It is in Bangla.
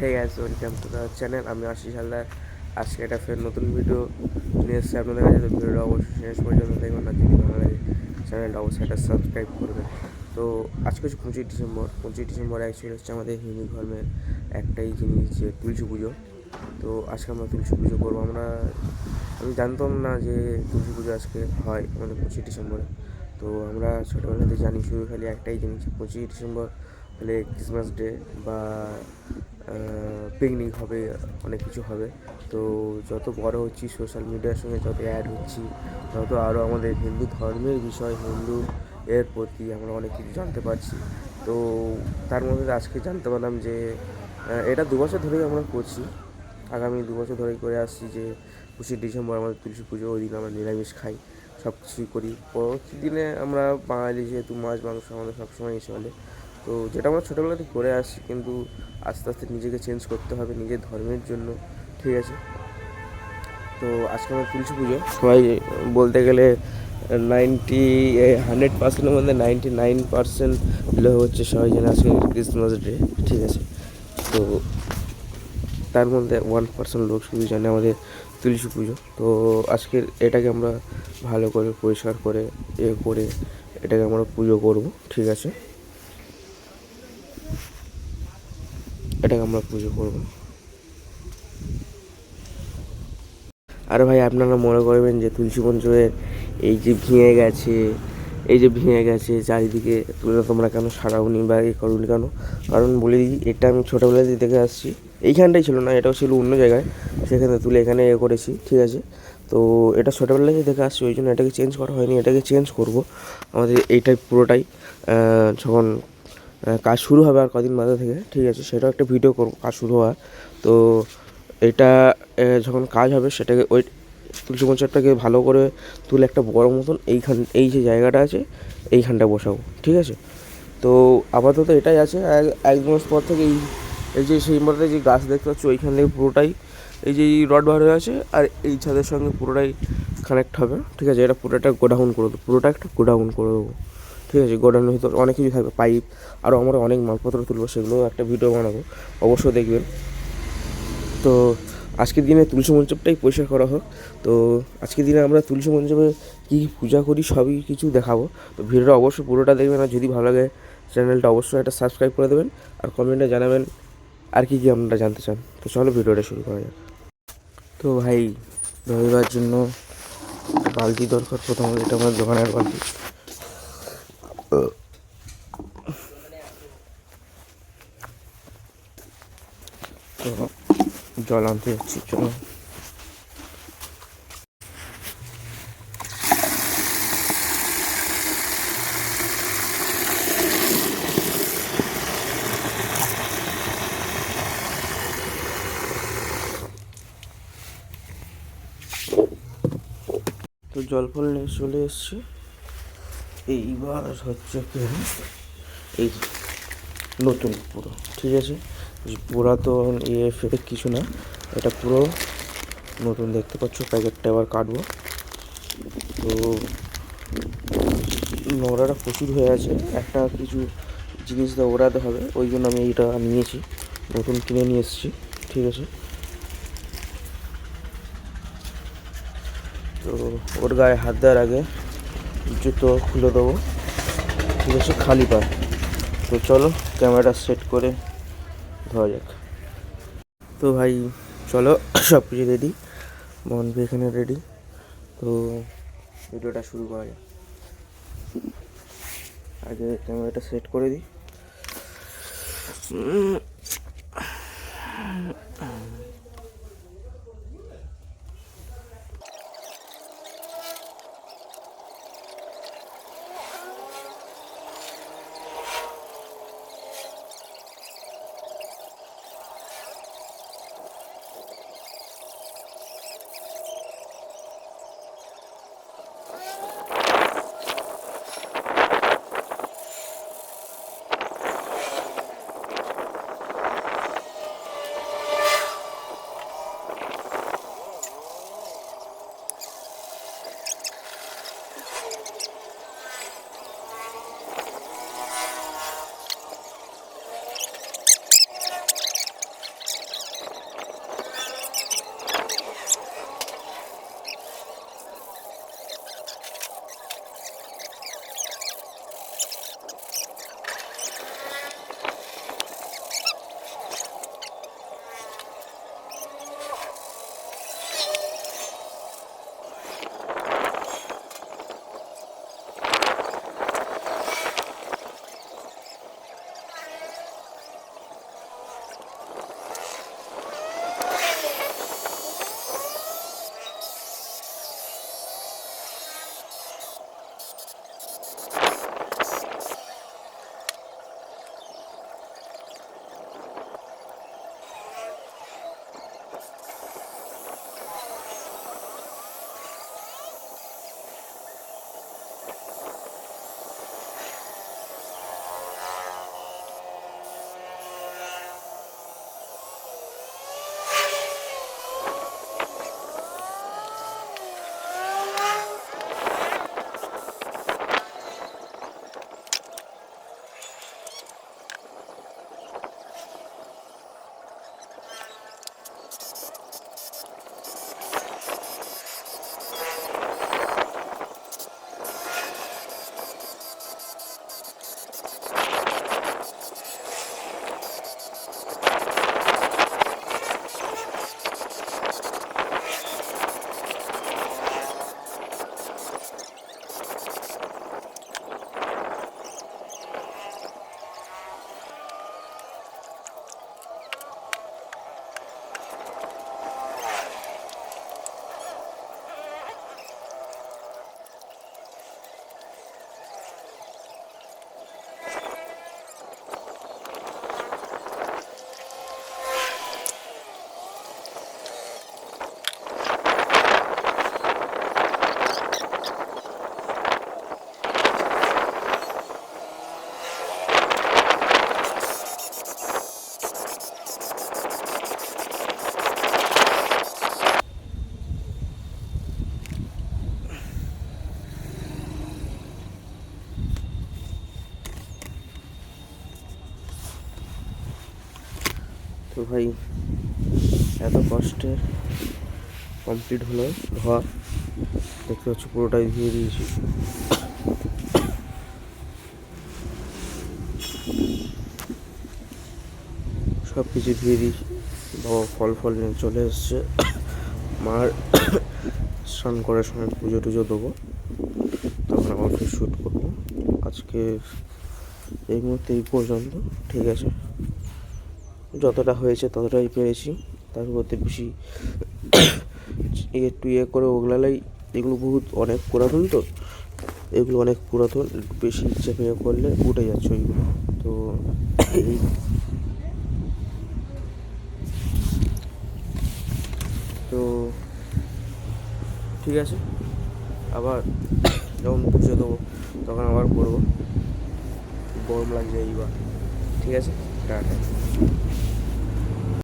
Hey guys welcome to the channel আমি আশিস হালদার। আজকে একটা ফের নতুন ভিডিও নিয়ে এসেছি আপনাদের কাছে। তো ভিডিওটা অবশ্যই শেষ পর্যন্ত দেখবেন না, যদি ভালো লাগে চ্যানেলটা অবশ্যই একটা সাবস্ক্রাইব করবেন। তো আজকে হচ্ছে পঁচিশ ডিসেম্বর। পঁচিশ ডিসেম্বর অ্যাকচুয়ালি হচ্ছে আমাদের হিন্দু ধর্মের একটাই জিনিস যে তুলসী পুজো। তো আজকে আমরা তুলসী পুজো করব। আমরা, আমি জানতাম না যে তুলসী পুজো আজকে হয় আমাদের পঁচিশ ডিসেম্বরে। তো আমরা ছোটোবেলাতে জানি শুধু খালি একটাই জিনিস, পঁচিশ ডিসেম্বর হলে ক্রিসমাস ডে বা পিকনিক হবে, অনেক কিছু হবে। তো যত বড় হচ্ছি সোশ্যাল মিডিয়ার সঙ্গে যত অ্যাড হচ্ছি, তত আরও আমাদের হিন্দু ধর্মের বিষয়, হিন্দু এর প্রতি আমরা অনেক কিছু জানতে পারছি। তো তার মধ্যে আজকে জানতে পারলাম যে এটা দু বছর ধরেই আমরা করছি। আগামী দু বছর ধরেই করে আসছি যে, পঁচিশ ডিসেম্বর আমাদের তুলসী পুজো, ওই দিন আমরা নিরামিষ খাই সব কিছুই করি প্রতিদিনে আমরা বাঙালি যেহেতু মাছ, মাংস আমাদের সবসময় চলে তো যেটা আমরা ছোটোবেলা থেকে করে আসছি, কিন্তু আস্তে আস্তে নিজেকে চেঞ্জ করতে হবে নিজের ধর্মের জন্য, ঠিক আছে? তো আজকে আমার তুলসী পুজো। সবাই বলতে গেলে নাইনটি হান্ড্রেড পার্সেন্টের মধ্যে নাইনটি নাইন পার্সেন্ট হচ্ছে সবাই জানে আজকে ক্রিসমাস ডে ঠিক আছে? তো তার মধ্যে ওয়ান পার্সেন্ট লোক শুধু জানে আমাদের তুলসী পুজো। তো আজকের এটাকে আমরা ভালো করে পরিষ্কার করে এ করে এটাকে আমরা পুজো করব, ঠিক আছে? এটাকে আমরা পুজো করব। আর ভাই, আপনারা মনে করবেন যে তুলসী পঞ্চমের এই যে ভেঙে গেছে, এই যে ভেঙে গেছে চারিদিকে তুলে তোমরা কেন সারাওনি বা এ করুনি কেন? কারণ বলে দিই, এটা আমি ছোটোবেলা দিয়ে দেখে আসছি। এইখানটাই ছিল না, এটাও ছিল অন্য জায়গায়। সেখানে তুলে এখানে এ করেছি, ঠিক আছে? তো এটা ছোটোবেলা দিয়ে দেখে আসছি, ওই জন্য এটাকে চেঞ্জ করা হয়নি, এটাকে চেঞ্জ করব। আমাদের এইটাই পুরোটাই যখন কাজ শুরু হবে আর কদিন বাদে থেকে, ঠিক আছে? সেটাও একটা ভিডিও করব, কাজ শুরু হওয়ার। তো এটা যখন কাজ হবে, সেটাকে ওই তুলসী মঞ্চটাকে ভালো করে তুলে একটা বড় মতন এইখান, এই যে জায়গাটা আছে, এইখানটা বসাবো, ঠিক আছে? তো আপাতত এটাই আছে। এক মাস পর থেকে এই এই যে সেই মধ্যে যে গাছ দেখতে পাচ্ছ, ওইখান থেকে পুরোটাই এই যে এই রড বার হয়ে আছে, আর এই ছাদের সঙ্গে পুরোটাই কানেক্ট হবে, ঠিক আছে? এটা পুরোটা গোডাউন করে দেবো, পুরোটা একটা গোডাউন করে দেবো। ঠিক আছে, গোডাউনের ভিতর অনেক কিছু থাকবে, পাইপ আরও আমরা অনেক মালপত্র তুলবো সেগুলো একটা ভিডিও বানাবো, অবশ্যই দেখবেন। তো আজকের দিনে তুলসী মঞ্চপটাই পরিষ্কার করা হোক। তো আজকের দিনে আমরা তুলসী মঞ্চপে কী কী পূজা করি, সবই কিছু দেখাবো। তো ভিডিওটা অবশ্যই পুরোটা দেখবেন, আর যদি ভালো লাগে চ্যানেলটা অবশ্যই একটা সাবস্ক্রাইব করে দেবেন, আর কমেন্টে জানাবেন আর কি কী আপনারা জানতে চান। তো চলো ভিডিওটা শুরু করা যাক। তো ভাই, রবিবার জন্য বালতি দরকার, প্রথমত এটা আমার দোকানের বালতি। জল আনতে যাচ্ছি চলো। তো জল ফল নিয়ে চলে এসছে। এইবার হচ্ছে এই নতুন পুরো, ঠিক আছে? পুরাতন ইয়ে ফেলে কিছু না, এটা পুরো নতুন দেখতে পাচ্ছ, প্যাকেটটা এবার কাটবো। তো নোংরাটা প্রচুর হয়ে আছে, একটা কিছু জিনিস দিয়ে ওড়াতে হবে, ওই জন্য আমি এইটা নিয়েছি, নতুন কিনে নিয়ে এসেছি, ঠিক আছে? তো ওর গায়ে হাত দেওয়ার আগে জুতো খুলে দেবো। আছে, খালি পায় তো চলো, ক্যামেরাটা সেট করে ধোয়া যাক। তো ভাই, চলো সব কিছু রেডি ভি এখানে রেডি তো ভিডিওটা শুরু করা যাক। আগে ক্যামেরাটা সেট করে দিই। তো ভাই, এত কষ্টে কমপ্লিট হলো ধোয়া দেখতে পাচ্ছ পুরোটাই ধুয়ে দিয়েছি। সব কিছু ধুয়ে দিয়েছি। বাবা ফল ফল নিয়ে চলে এসছে। মার স্নান করার সময় পুজো টুজো দেবো। তখন আবার শ্যুট করব। আজকে এই মুহূর্তে এই পর্যন্ত। ঠিক আছে। যতটা হয়েছে ততটাই পেরেছি। তার মধ্যে বেশি একটু ইয়ে করে ওগুলালাই এগুলো বহুত অনেক পুরাতন তো, এগুলো অনেক পুরাতন বেশি চেপে করলে উঠে যাচ্ছে ওইগুলো। তো এই তো ঠিক আছে, আবার যখন পুজো দেবো তখন আবার করব। গরম লাগছে এইবার। ঠিক আছে, টাটা।